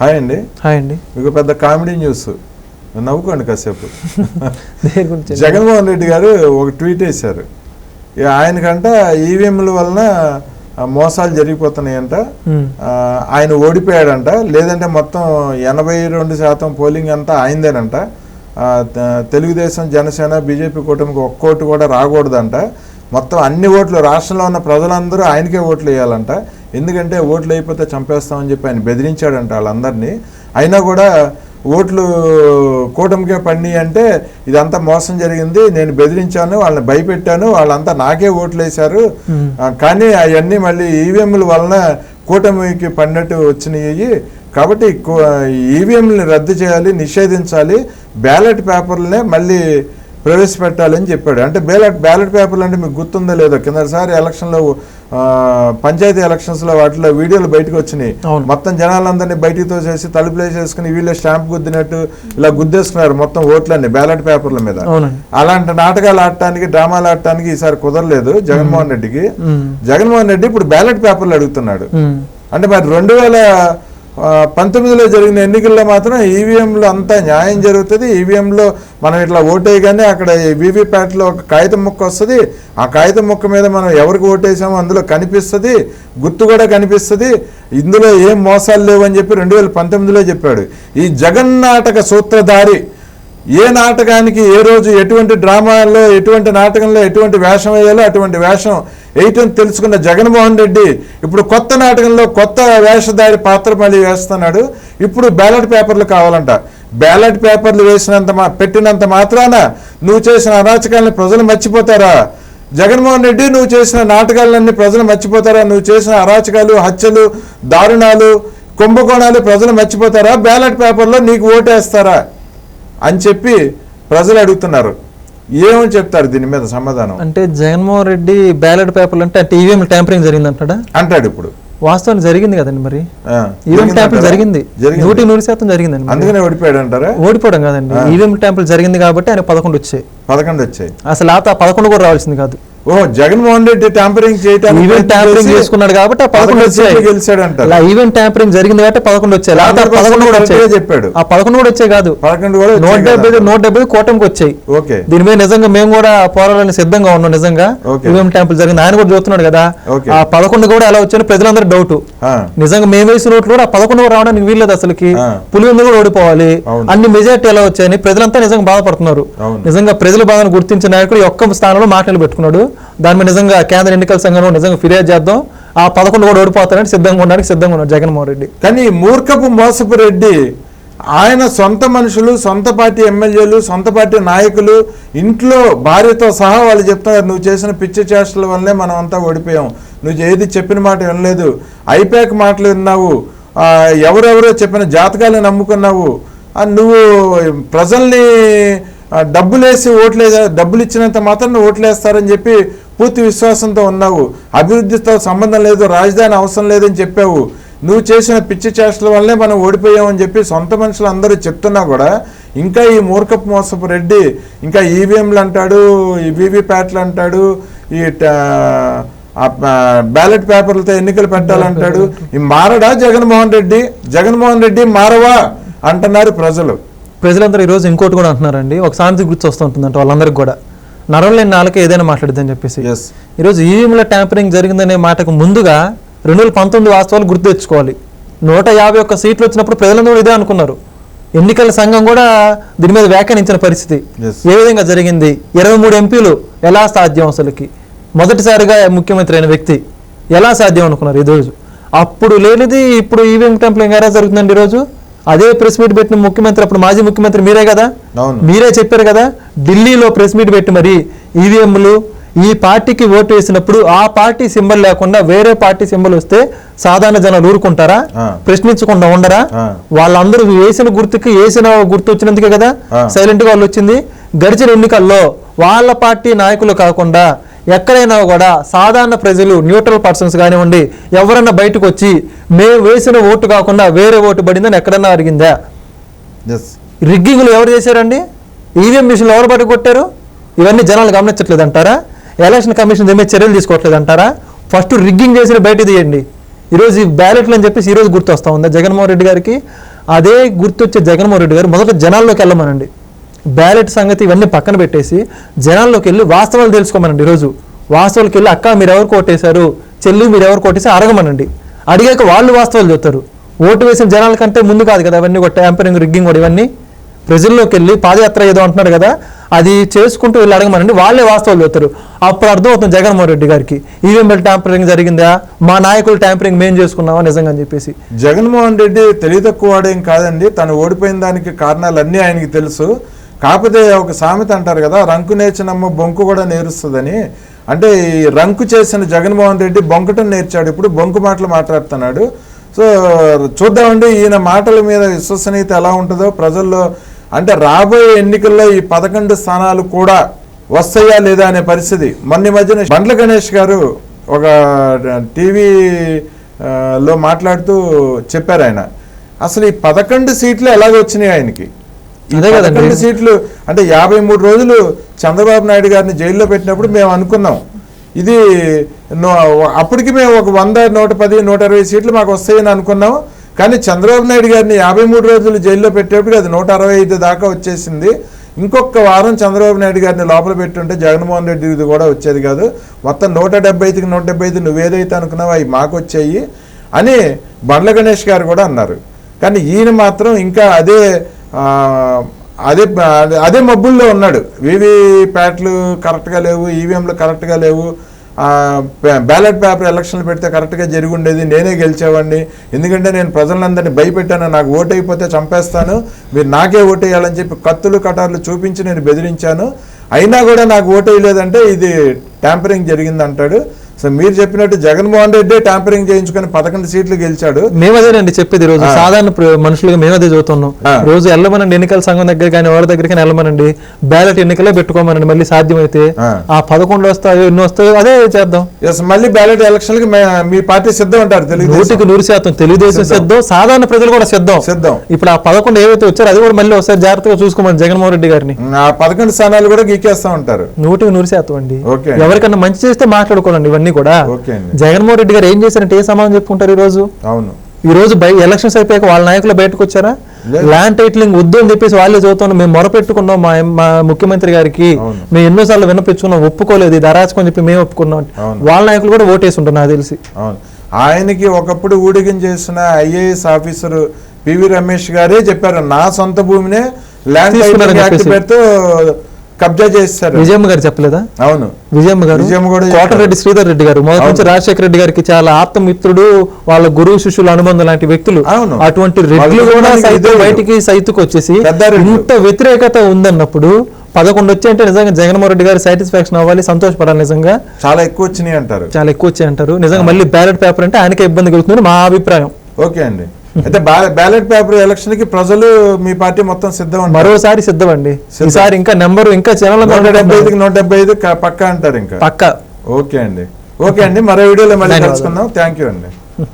Hi అండి. Hi అండి. మీకు పెద్ద కామెడీ న్యూస్. నవ్వుకోండి కాసేపు. జగన్మోహన్ రెడ్డి గారు ఒక ట్వీట్ వేశారు. ఆయనకంట ఈవీఎంల వలన మోసాలు జరిగిపోతున్నాయంట. ఆయన ఓడిపోయాడంట. లేదంటే మొత్తం ఎనభై రెండు శాతం పోలింగ్ అంతా ఆయనదేనంట. తెలుగుదేశం జనసేన బీజేపీ కూటమికి ఒక్కోటి కూడా రాకూడదంట. మొత్తం అన్ని ఓట్లు రాష్ట్రంలో ఉన్న ప్రజలందరూ ఆయనకే ఓట్లు వేయాలంట. ఎందుకంటే ఓట్లు అయిపోతే చంపేస్తామని చెప్పి ఆయన బెదిరించాడంట వాళ్ళందరినీ. అయినా కూడా ఓట్లు కూటమికే పడినాయి అంటే ఇదంతా మోసం జరిగింది నేను బెదిరించాను వాళ్ళని భయపెట్టాను వాళ్ళంతా నాకే ఓట్లు వేశారు. కానీ అవన్నీ మళ్ళీ ఈవీఎంల వలన కూటమికి పడినట్టు వచ్చినాయి. కాబట్టి ఈవీఎంని రద్దు చేయాలి నిషేధించాలి బ్యాలెట్ పేపర్లనే మళ్ళీ ప్రవేశపెట్టాలని చెప్పాడు. అంటే బ్యాలెట్ బ్యాలెట్ పేపర్లు అంటే మీకు గుర్తుందో లేదో కిందసారి ఎలక్షన్లో పంచాయతీ ఎలక్షన్స్లో వాటిలో వీడియోలు బయటకు వచ్చినాయి. మొత్తం జనాలందరినీ బయటికి తోసేసి తలుపులు వేసేసుకుని వీళ్ళే స్టాంప్ గుద్దినట్టు ఇలా గుద్దేసుకున్నారు మొత్తం ఓట్లన్నీ బ్యాలెట్ పేపర్ల మీద. అలాంటి నాటకాలు ఆడటానికి డ్రామాలు ఆడటానికి ఈసారి కుదరలేదు జగన్మోహన్ రెడ్డికి. జగన్మోహన్ రెడ్డి ఇప్పుడు బ్యాలెట్ పేపర్లు అడుగుతున్నాడు. అంటే మరి రెండు వేల పంతొమ్మిదిలో జరిగిన ఎన్నికల్లో మాత్రం ఈవీఎంలో అంతా న్యాయం జరుగుతుంది. ఈవీఎంలో మనం ఇట్లా ఓటేయగానే అక్కడ వీవీప్యాట్లో ఒక కాగితం ముక్క వస్తుంది. ఆ కాగితం ముక్క మీద మనం ఎవరికి ఓటేసామో అందులో కనిపిస్తుంది. గుర్తు కూడా కనిపిస్తుంది. ఇందులో ఏం మోసాలు లేవని చెప్పి రెండు వేల పంతొమ్మిదిలో చెప్పాడు. ఈ జగన్నాటక సూత్రధారి ఏ నాటకానికి ఏ రోజు ఎటువంటి డ్రామాల్లో ఎటువంటి నాటకంలో ఎటువంటి వేషం వేయాలో అటువంటి వేషం వేయటం తెలుసుకున్న జగన్మోహన్ రెడ్డి ఇప్పుడు కొత్త నాటకంలో కొత్త వేషధారి పాత్ర మళ్ళీ వేస్తున్నాడు. ఇప్పుడు బ్యాలెట్ పేపర్లు కావాలంట. బ్యాలెట్ పేపర్లు వేసినంత మా పెట్టినంత మాత్రాన నువ్వు చేసిన అరాచకాలను ప్రజలు మర్చిపోతారా? జగన్మోహన్ రెడ్డి నువ్వు చేసిన నాటకాలన్నీ ప్రజలు మర్చిపోతారా? నువ్వు చేసిన అరాచకాలు హత్యలు దారుణాలు కుంభకోణాలు ప్రజలు మర్చిపోతారా? బ్యాలెట్ పేపర్లో నీకు ఓటేస్తారా? అని చెప్పి ప్రజలు అడుగుతున్నారు. ఏమని చెప్తారు దీని మీద సమాధానం? అంటే జగన్మోహన్ రెడ్డి బ్యాలెట్ పేపర్లు అంటే అంటే ఈవీఎం ట్యాంపరింగ్ జరిగింది అంటాడా? అంటాడు ఇప్పుడు. వాస్తవానికి జరిగింది కదండి మరి. ఆ, ఈవీఎం? ట్యాంపులు జరిగింది. నూటి నూరు శాతం జరిగిందండి. అందుకనే ఓడిపోయాడు అంటారా? ఓడిపోవడం కాదండి. ఈవీఎం ట్యాంపులు జరిగింది కాబట్టి ఆయన పదకొండు వచ్చాయి. పదకొండు వచ్చాయి. అసలు ఆ పదకొండు కూడా రావాల్సింది కాదు. ఓ Jaganmohan Reddy tampering event tampering చేసి చేసుకున్నాడు కాబట్టి ఆ పదకొండు వచ్చాయి. గెలిచాడు ఈవెంట్ ట్యాంపరింగ్ జరిగింది కాబట్టి పదకొండు వచ్చాయి. లేకపోతే ఆ 100% పదకొండు కూడా వచ్చాయి. చెప్పాడు. ఆ పదకొండు కూడా వచ్చాయి కాదు. పదకొండు కూడా నూట డెబ్బై. నూట డెబ్బై కూటమికి వచ్చాయి. ఓకే. దీని మీద నిజంగా మేము కూడా పోరాడాలని సిద్ధంగా ఉన్నాం నిజంగా. ఈవీఎం ట్యాంపులు జరిగింది. ఆయన కూడా చూస్తున్నాడు కదా. ఆ పదకొండు కూడా ఎలా వచ్చాయని ప్రజలందరూ డౌట్ నిజంగా మేము వేసిన ఓట్లు కూడా ఆ పదకొండు కూడా రావడానికి వీల్లేదు అసలుకి. పులివెందు కూడా ఓడిపోవాలి. అన్ని మెజార్టీ ఎలా వచ్చాయని ప్రజలంతా నిజంగా బాధపడుతున్నారు. నిజంగా ప్రజల బాధను గుర్తించిన నాయకుడు ఒక్క స్థానంలో మాటలు పెట్టుకున్నాడు. దాని మీద నిజంగా కేంద్ర ఎన్నికల సంఘంలో నిజంగా ఫిర్యాదు చేద్దాం. ఆ పదకొండు కూడా ఓడిపోతారని సిద్ధంగా ఉండడానికి సిద్ధంగా ఉన్నారు జగన్మోహన్ రెడ్డి. కానీ మూర్ఖపు మోసపు రెడ్డి ఆయన సొంత మనుషులు సొంత పార్టీ ఎమ్మెల్యేలు సొంత పార్టీ నాయకులు ఇంట్లో భార్యతో సహా వాళ్ళు చెప్తున్నారు నువ్వు చేసిన పిచ్చి చేష్టల వల్లే మనం అంతా ఓడిపోయాం. నువ్వు ఏది చెప్పిన మాట వినలేదు. ఐపాక్ మాటలు విన్నావు. ఎవరెవరో చెప్పిన జాతకాలు నమ్ముకున్నావు. నువ్వు ప్రజల్ని డబ్బులేసి ఓట్లే డబ్బులు ఇచ్చినంత మాత్రం ఓట్లేస్తారని చెప్పి పూర్తి విశ్వాసంతో ఉన్నావు. అభివృద్ధితో సంబంధం లేదు రాజధాని అవసరం లేదని చెప్పావు. నువ్వు చేసిన పిచ్చి చేష్టల వల్లే మనం ఓడిపోయామని చెప్పి సొంత మనుషులు అందరూ చెప్తున్నా కూడా ఇంకా ఈ మూర్ఖపు మోసపు రెడ్డి ఇంకా ఈవీఎంలు అంటాడు ఈ వీవీప్యాట్లు అంటాడు ఈ ట- బ్యాలెట్ పేపర్లతో ఎన్నికలు పెట్టాలంటాడు. ఈ మారడా జగన్మోహన్ రెడ్డి జగన్మోహన్ రెడ్డి మారవా అంటున్నారు ప్రజలు. ప్రజలందరూ ఈ రోజు ఇంకోటి కూడా అంటున్నారండి. ఒక సామెత గుర్తు వస్తూ ఉంటుందంట వాళ్ళందరికీ కూడా. నరం లేని నాలుక ఏదైనా మాట్లాడిద్దని చెప్పేసి. ఈరోజు ఈవీఎంల ట్యాంపరింగ్ జరిగిందనే మాటకు ముందుగా రెండు వేల పంతొమ్మిది వాస్తవాలు గుర్తు తెచ్చుకోవాలి. నూట యాభై ఒక్క సీట్లు వచ్చినప్పుడు ప్రజలందరూ ఇదే అనుకున్నారు. ఎన్నికల సంఘం కూడా దీని మీద వ్యాఖ్యానించిన పరిస్థితి. ఏ విధంగా జరిగింది? ఇరవై మూడు ఎంపీలు ఎలా సాధ్యం అసలుకి? మొదటిసారిగా ముఖ్యమంత్రి అయిన వ్యక్తి ఎలా సాధ్యం అనుకున్నారు ఈరోజు అప్పుడు లేనిది ఇప్పుడు ఈవీఎం ట్యాంపరింగ్ ఎలా జరుగుతుందండి ఈరోజు అదే ప్రెస్ మీట్ పెట్టిన ముఖ్యమంత్రి అప్పుడు మాజీ ముఖ్యమంత్రి మీరే కదా మీరే చెప్పారు కదా ఢిల్లీలో ప్రెస్ మీట్ పెట్టి మరి ఈవీఎంలు ఈ పార్టీకి ఓటు వేసినప్పుడు ఆ పార్టీ సింబల్ లేకుండా వేరే పార్టీ సింబల్ వస్తే సాధారణ జనాలు ఊరుకుంటారా. ప్రశ్నించకుండా ఉండరా. వాళ్ళందరూ వేసిన గుర్తుకి వేసిన గుర్తు వచ్చినందుకే కదా. సైలెంట్గా వాళ్ళు వచ్చింది గడిచిన ఎన్నికల్లో వాళ్ళ పార్టీ నాయకులు కాకుండా ఎక్కడైనా కూడా సాధారణ ప్రజలు న్యూట్రల్ పర్సన్స్ కానివ్వండి ఎవరన్నా బయటకు వచ్చి మేము వేసిన ఓటు కాకుండా వేరే ఓటు పడిందని ఎక్కడన్నా అడిగిందా? రిగ్గింగ్లు ఎవరు చేశారండి? ఈవీఎం మిషన్లు ఎవరు పట్టు కొట్టారు ఇవన్నీ జనాలు గమనించట్లేదు అంటారా? ఎలక్షన్ కమిషన్ దీని మీద చర్యలు తీసుకోవట్లేదు అంటారా? ఫస్ట్ రిగ్గింగ్ చేసిన బయట తీయండి. ఈరోజు ఈ బ్యాలెట్లు అని చెప్పేసి ఈరోజు గుర్తు వస్తా ఉందా జగన్మోహన్ రెడ్డి గారికి? అదే గుర్తొచ్చే జగన్మోహన్ రెడ్డి గారు మొదట జనాల్లోకి వెళ్ళమనండి. బ్యాలెట్ సంగతి ఇవన్నీ పక్కన పెట్టేసి జనాల్లోకి వెళ్ళి వాస్తవాలు తెలుసుకోమనండి ఈరోజు. వాస్తవాలకు వెళ్ళి అక్క మీరు ఎవరు కొట్టేశారు చెల్లి మీరు ఎవరు కొట్టేసి అడగమనండి. అడిగాక వాళ్ళు వాస్తవాలు చెప్తారు ఓటు వేసిన జనాల కంటే ముందు కాదు కదా అవన్నీ కూడా ట్యాంపరింగ్ రిగ్గింగ్ కూడా ఇవన్నీ. ప్రజల్లోకి వెళ్ళి పాదయాత్ర ఏదో అంటున్నారు కదా అది చేసుకుంటూ వెళ్ళి అడగమనండి. వాళ్ళే వాస్తవాలు చెప్తారు అప్పుడు అర్థం అవుతుంది జగన్మోహన్ రెడ్డి గారికి. ఈవీఎంఎల్ ట్యాంపరింగ్ జరిగిందా? మా నాయకులు ట్యాంపరింగ్ మేం చేసుకున్నామా? నిజంగా అని చెప్పేసి. జగన్మోహన్ రెడ్డి తెలివి తక్కువ వాడేం కాదండి. తను ఓడిపోయిన దానికి కారణాలు అన్నీ ఆయనకి తెలుసు. కాకపోతే ఒక సామెత అంటారు కదా రంకు నేర్చినమ్మ బొంకు కూడా నేరుస్తుందని. అంటే ఈ రంకు చేసిన జగన్మోహన్ రెడ్డి బొంకటం నేర్చాడు ఇప్పుడు బొంకు మాటలు మాట్లాడుతున్నాడు. సో చూద్దామండి ఈయన మాటల మీద విశ్వసనీయత ఎలా ఉంటుందో ప్రజల్లో అంటే రాబోయే ఎన్నికల్లో ఈ పదకొండు స్థానాలు కూడా వస్తాయా లేదా అనే పరిస్థితి. మొన్న మధ్యన బండ్ల గణేష్ గారు ఒక టీవీ లో మాట్లాడుతూ చెప్పారు ఆయన. అసలు ఈ పదకొండు సీట్లు ఎలాగ వచ్చినాయి ఆయనకి. అదే కదండి. పదకొండు సీట్లు అంటే యాభై మూడు రోజులు చంద్రబాబు నాయుడు గారిని జైల్లో పెట్టినప్పుడు మేము అనుకున్నాం. ఇది నో- అప్పటికి మేము ఒక వంద నూట పది నూట ఇరవై సీట్లు మాకు వస్తాయని అనుకున్నాం. కానీ చంద్రబాబు నాయుడు గారిని యాభై మూడు రోజులు జైల్లో పెట్టేప్పుడు అది నూట అరవై ఐదు దాకా వచ్చేసింది. ఇంకొక వారం చంద్రబాబు నాయుడు గారిని లోపల పెట్టుంటే జగన్మోహన్ రెడ్డి ఇది కూడా వచ్చేది కాదు. మొత్తం నూట డెబ్బై ఐదుకి నూట డెబ్బై ఐదు నువ్వేదైతే అనుకున్నావో అవి మాకు వచ్చాయి అని బండ్ల గణేష్ గారు కూడా అన్నారు. కానీ ఈయన మాత్రం ఇంకా అదే అదే అదే- అదే మబ్బుల్లో ఉన్నాడు. వివి ప్యాట్లు కరెక్ట్గా లేవు ఈవీఎంలు కరెక్ట్గా లేవు. బ్యాలెట్ పేపర్ ఎలక్షన్లు పెడితే కరెక్ట్గా జరిగి ఉండేది నేనే గెలిచేవాడిని. ఎందుకంటే నేను ప్రజలందరినీ భయపెట్టాను. నాకు ఓటు అయిపోతే చంపేస్తాను. మీరు నాకే ఓటు వేయాలని చెప్పి కత్తులు కటార్లు చూపించి నేను బెదిరించాను. అయినా కూడా నాకు ఓటు వేయలేదంటే ఇది ట్యాంపరింగ్ జరిగింది అంటాడు సో మీరు చెప్పినట్టు జగన్మోహన్ రెడ్డి ట్యాంపరింగ్ చేయించుకొని పదకొండు సీట్లు గెలిచాడు. మేము అదేనండి చెప్పేది ఈ రోజు. సాధారణ మనుషులుగా మేము అదే చదువుతున్నాం. రోజు వెళ్ళమనండి ఎన్నికల సంఘం దగ్గర కానీ ఎవరి దగ్గర కానీ వెళ్ళమనండి బ్యాలెట్ ఎన్నికలే పెట్టుకోమనండి మళ్ళీ సాధ్యమైతే. ఆ. పదకొండు వస్తాయో ఎన్ని వస్తాయో అదే చేద్దాం. మళ్ళీ బ్యాలెట్ ఎలక్షన్లకి మే- మీ పార్టీ సిద్ధం అంటారు నూటికి నూరు శాతం తెలుగుదేశం సిద్ధం. సాధారణ ప్రజలు కూడా సిద్ధం. సిద్ధం. ఇప్పుడు ఆ పదకొండు ఏవైతే వచ్చారో అది కూడా మళ్ళీ ఒకసారి జాగ్రత్తగా చూసుకోమని జగన్మోహన్ రెడ్డి గారిని. ఆ పదకొండు స్థానాలు కూడా గీకేస్తా ఉంటారు. నూటికి నూరు శాతం అండి. ఓకే. ఎవరికన్నా మంచి చేస్తే మాట్లాడుకోనండి ఇవన్నీ కూడా ఓకే అండి జగన్మోహన్ రెడ్డి గారు ఏం చేశారంటే ఏ సమాధానం చెప్పుకుంటారు ఈ రోజు అవును ఈ రోజు ఎలక్షన్స్ అయిపోయాక వాళ్ళ నాయకులు బయటకు వచ్చారా. ల్యాండ్ టైటిలింగ్ వద్దు అని చెప్పేసి వాళ్ళే చదువుతున్నాం మేము మొరపెట్టుకున్నాం మా మా ముఖ్యమంత్రి గారికి. మేము ఎన్నోసార్లు విన్నపించుకున్నాం ఒప్పుకోలేదు ఇది అరాచకం అని చెప్పి మేము ఒప్పుకున్నాం. వాళ్ళ నాయకులు కూడా ఓటేసి ఉంటారు నాకు తెలిసి ఆయనకి ఒకప్పుడు ఊడిగం చేసిన ఐఏఎస్ ఆఫీసర్ పివి రమేష్ గారే చెప్పారు నా సొంత భూమినే ల్యాండ్ యాక్ట్. పెడుతూ కబ్జా చేస్తారు విజయమ్మ గారు చెప్పలేదా? అవును. విజయమ్మ గారు? కోటరెడ్డి శ్రీధర్ రెడ్డి గారు. మొదటి నుంచి. రాజశేఖర రెడ్డి గారికి చాలా ఆప్తమిత్రుడు వాళ్ళ గురువు శిష్యుల అనుబంధం లాంటి వ్యక్తులు. అవును. అటువంటి రెడ్లు వాళ్ళ కూడా బయటికి సైతుకు వచ్చేసి. ఇంత వ్యతిరేకత ఉందన్నప్పుడు పదకొండు వచ్చాయంటే నిజంగా జగన్మోహన్ రెడ్డి గారు సాటిస్ఫాక్షన్ అవ్వాలి సంతోషపడాలి నిజంగా. చాలా ఎక్కువ వచ్చినాయి అంటారు. చాలా ఎక్కువ వచ్చాయి అంటారు. నిజంగా మళ్ళీ బ్యాలెట్ పేపర్ అంటే ఆయనకే ఇబ్బంది కలుగుతుంది మా అభిప్రాయం. ఓకే అండి. అయితే బ్యాలెట్ పేపర్ ఎలక్షన్కి ప్రజలు మీ పార్టీ మొత్తం సిద్ధం మరోసారి సిద్ధం. ఈసారి ఇంకా నెంబర్ ఇంకా నూట డెబ్బై ఐదుకి నూట డెబ్బై ఐదు పక్కా అంటారు ఇంకా. పక్క. ఓకే అండి. ఓకే అండి. మరో వీడియోలో మళ్ళీ. కలుసుకుందాం. థ్యాంక్ యూ అండి.